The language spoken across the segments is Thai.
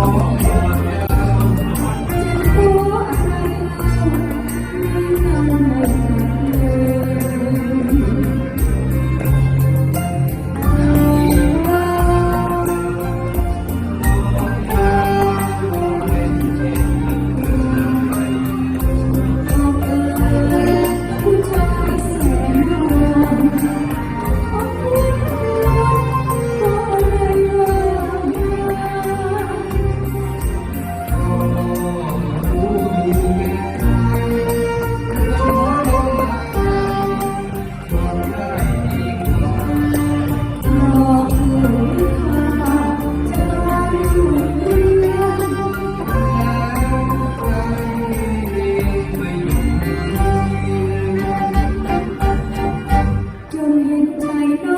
จ ใจ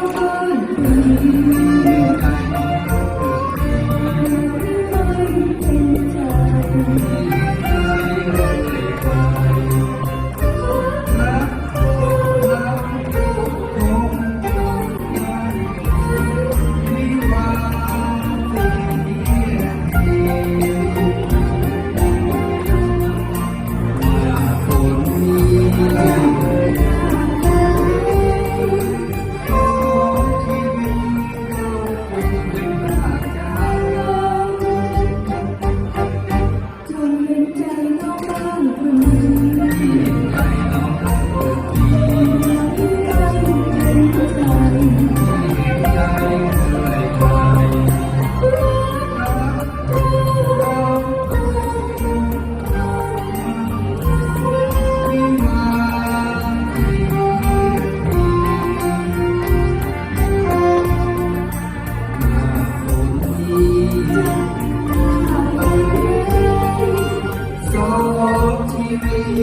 เช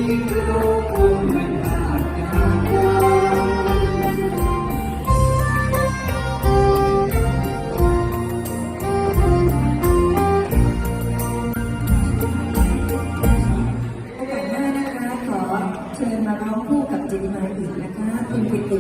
ิญมาร้องคู่กับเจนมาอีกนะคะคุณปิติ